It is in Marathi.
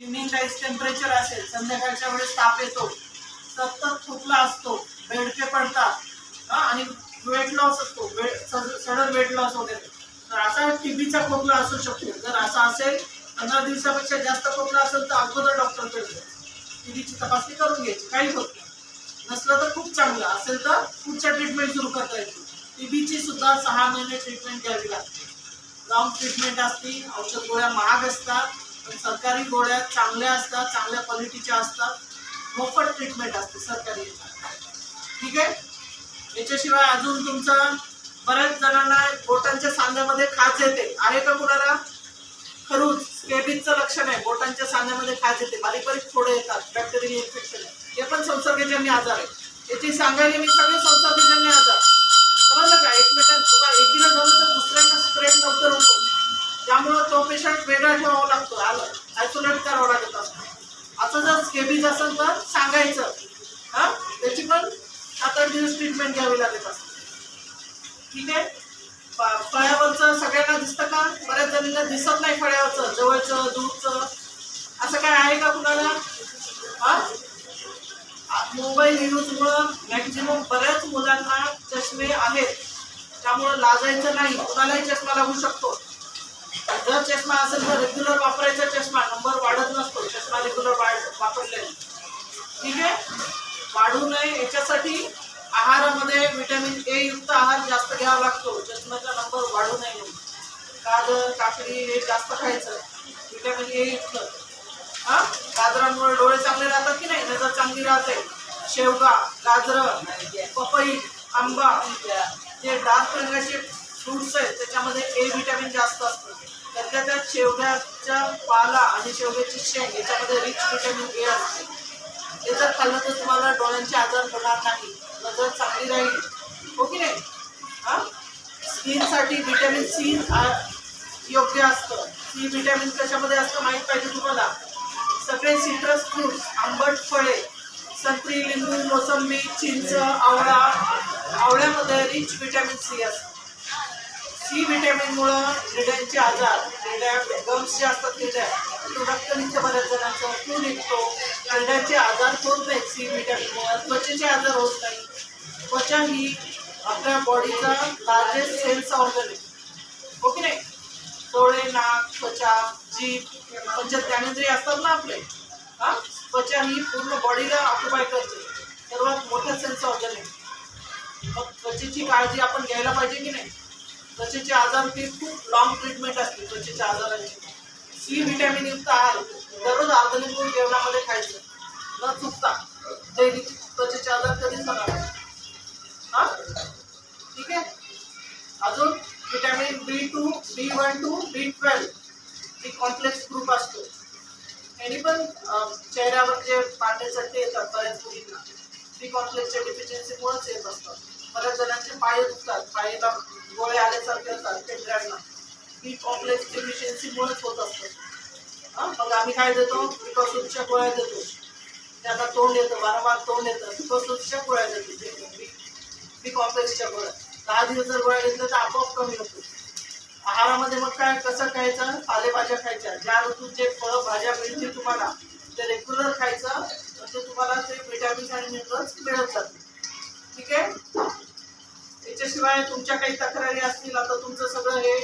इव्हनिंग टेम्परेचर असेल संध्याकाळच्या वेळेस ताप येतो सतत खोकला असतो बेडके पडतात हा, आणि वेट लॉस असतो सडन वेट लॉस वगैरे तर असा टीबीचा खोकला असू शकतो. जर असा असेल पंधरा दिवसापेक्षा जास्त खोकला असेल तर अगोदर डॉक्टरकडे टीबीची तपासणी करून घ्यायची काही होत नाही. नसलं तर खूप चांगलं. असेल तर पुढच्या ट्रीटमेंट सुरू करता येते टीबीची सुद्धा सहा महिने ट्रीटमेंट घ्यावी लागते. लॉंग ट्रीटमेंट असते औषध गोळ्या महाग असतात. सरकारी गोळ्या चांगल्या असतात चांगल्या क्वालिटीच्या असतात. मोफत ट्रीटमेंट असते सरकारी ठीक आहे? याच्याशिवाय अजून तुमचं बऱ्याच जणांना बोटांच्या सांध्यामध्ये खाज येते. आहे का कुणाला? खरूच स्केबिजचं लक्षण आहे. बोटांच्या सांध्यामध्ये खाज येते. बारीक बारीक फोडे येतात. बॅक्टेरियल इन्फेक्शन हे पण संसर्गजन्य आजार आहे याची सांगायला मी सगळे संसर्गजन्य आजार आयसोलेट करावं लागत असतं असं जर स्केबीज असेल तर सांगायचं. हा? त्याची पण सात आठ दिवस ट्रीटमेंट घ्यावी लागत असते ठीक आहे? फळ्यावरचं सगळ्यांना दिसतं का? बऱ्याच जणींना दिसत नाही फळ्यावरचं जवळचं दूरचं. असं काय आहे का कुणाला? हा? मोबाईल न्यूजमुळं मॅक्झिमम बऱ्याच मुलांना चष्मे आहेत. त्यामुळं लाजायचं नाही. कुणालाही चष्मा लागू शकतो. जर चष्मा असेल तर रेग्युलर वापरायचा चष्मा नंबर वाढत नसतो चष्मा रेग्युलर वापरलेला ठीक आहे वाढू नये याच्यासाठी आहारामध्ये विटॅमिन ए युक्त आहार जास्त घ्यावा लागतो. चष्म्याचा नंबर वाढू नये म्हणून. गाजर काकडी हे जास्त खायचं. विटॅमिन ए युक्त. हा? गाजरांमुळे डोळे चांगले राहतात की नाही? नजर चांगली राहते. शेवगा गाजर पपई आंबा जे डार्क रंगाचे फ्रुट्स आहेत त्याच्यामध्ये ए विटॅमिन जास्त असतं. त्यातल्या त्यात शेवग्याच्या पाला आणि शेवग्याची शेंग याच्यामध्ये रिच विटॅमिन ए असते. हे जर खाल्लं तर तुम्हाला डोळ्यांचे आजार होणार नाही. नजर चांगली राहील. हो ओके नाही? स्किनसाठी व्हिटॅमिन सी योग्य असतं. सी व्हिटॅमिन कशामध्ये असतं माहीत पाहिजे तुम्हाला? सगळे सिट्रस फ्रुट्स आंबट फळे संत्री लिंबू मोसंबी चिंच आवळा आवळ्यामध्ये रिच व्हिटॅमिन सी असतं. सी विटॅमिनमुळं हृदयांचे आजार हृदया गम्स जे असतात हृदय तो रक्त बऱ्याच जणांचा तो निघतो. हृदयाचे आजार होत नाहीत सी विटॅमिनमुळे त्वचेचे आजार होत नाही त्वचा ही आपल्या बॉडीचा लार्जेस्ट सेल्स ऑर्गन आहे. हो की नाही? डोळे नाक त्वचा जीभ म्हणजे ज्ञानेंद्रिय असतात ना आपले हा? त्वचा ही पूर्ण बॉडीला ऑक्युपाय करते. सर्वात मोठं सेल्स ऑर्गन आहे. मग त्वचेची काळजी आपण घ्यायला पाहिजे की नाही? त्वचेचे आजार ते खूप लॉंग ट्रीटमेंट असते त्वचेच्या आजारांची. सी व्हिटॅमिन युक्त आहार दररोज अर्ध लिंबू जेवणामध्ये खायचं. न चुकता दैनिक त्वचेचे आजार कधीच होणार हां हा? ठीक आहे? अजून vitamin B two B one two B twelve ही कॉम्प्लेक्स ग्रुप असतो. यांनी पण चेहऱ्यावर जे पांढरे चट्टे येतात बऱ्याच मुलींना बी कॉम्प्लेक्सच्या डिफिशियन्सीमुळेच येत असतात. बऱ्याच जणांचे पाय दुखतात पायाला गोळे आल्यासारखे असतात केंद्रांना ही कॉम्प्लेक्स डिफिशियन्सीमुळेच होत असतं. मग आम्ही काय देतो? बिकॉसूटच्या गोळ्या देतो. त्यांना तोंड येतं वारंवार तोंड येतं. बिकॉसूटच्या गोळ्या देतो. बी कॉम्प्लेक्सच्या गोळ्या. दहा दिवस जर गोळ्या घेतल्या तर आपोआप कमी होतो. आहारामध्ये मग काय कसं खायचं? पालेभाज्या खायच्या. ज्या ऋतूत जे फळं भाज्या मिळतील तुम्हाला ते रेग्युलर खायचं. म्हणजे तुम्हाला ते विटॅमिन्स आणि मिनरल्स मिळत जातील. ठीक आहे? याच्याशिवाय तुमच्या काही तक्रारी असतील आता तुमचं सगळं हे